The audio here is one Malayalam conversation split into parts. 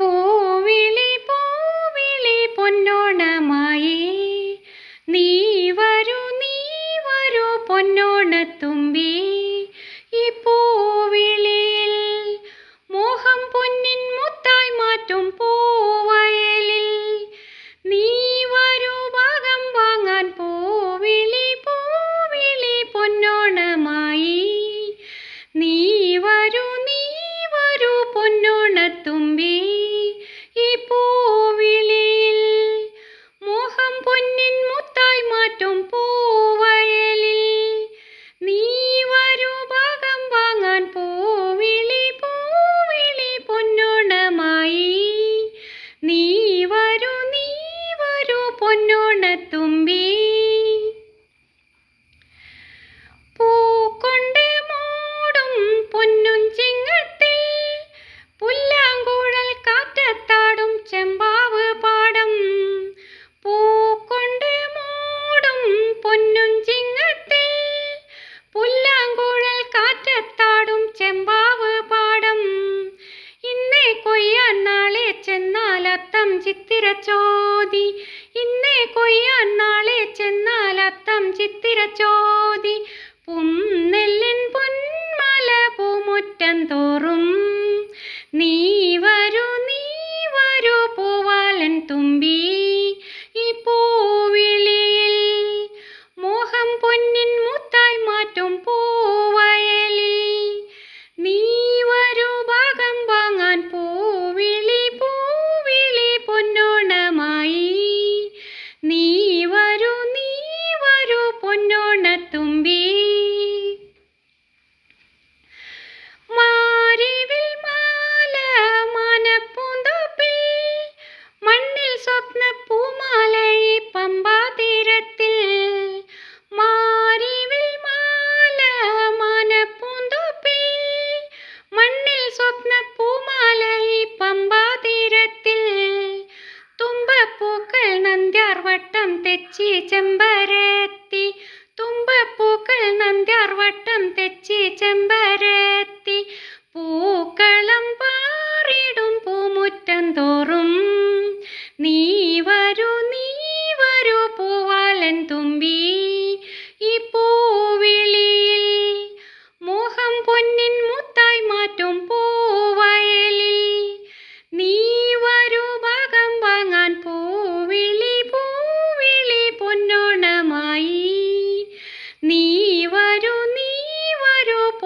പൂവിളി പൂവിളി പൊന്നോണമായി. നീ വരൂ നീ വരൂ പൊന്നോണത്തുമ്പി. ചിത്തിരച്ചോതി. ഇന്നേ കൊയ്യാൻ നാളെ ചെന്നാൽ അത്തം ചിത്തിരച്ചോതി. പും പൊന്മല പൂമുറ്റം തോറും നന്ദ്യാർവട്ടം തെച്ചി ചെമ്പരത്തി. തുമ്പപ്പൂക്കൾ നന്ദ്യാർവട്ടം തെച്ചി ചെമ്പരത്തി.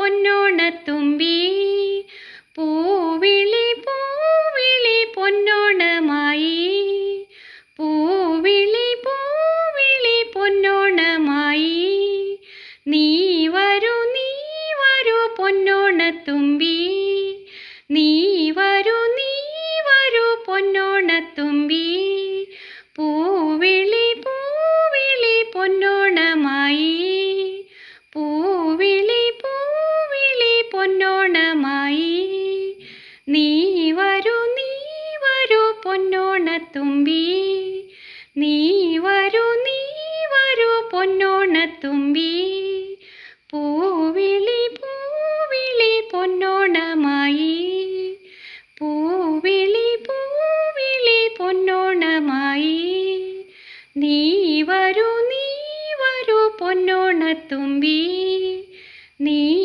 പൊന്നോണത്തുമ്പി പൂവിളി പൂവിളി പൊന്നോണമായി. പൂവിളി പൂവിളി പൊന്നോണമായി. നീ വരൂ നീ വരൂ പൊന്നോണത്തുമ്പി നീ വരൂ നീ വരൂ പൊന്നോണത്തുമ്പി തുമ്പി. നീ വരൂ നീ വരൂ പൊന്നോണത്തുമ്പി. പൂവിളി പൂവിളി പൊന്നോണമായി. പൂവിളി പൂവിളി പൊന്നോണമായി. നീ വരൂ നീ വരൂ പൊന്നോണത്തുമ്പി. നീ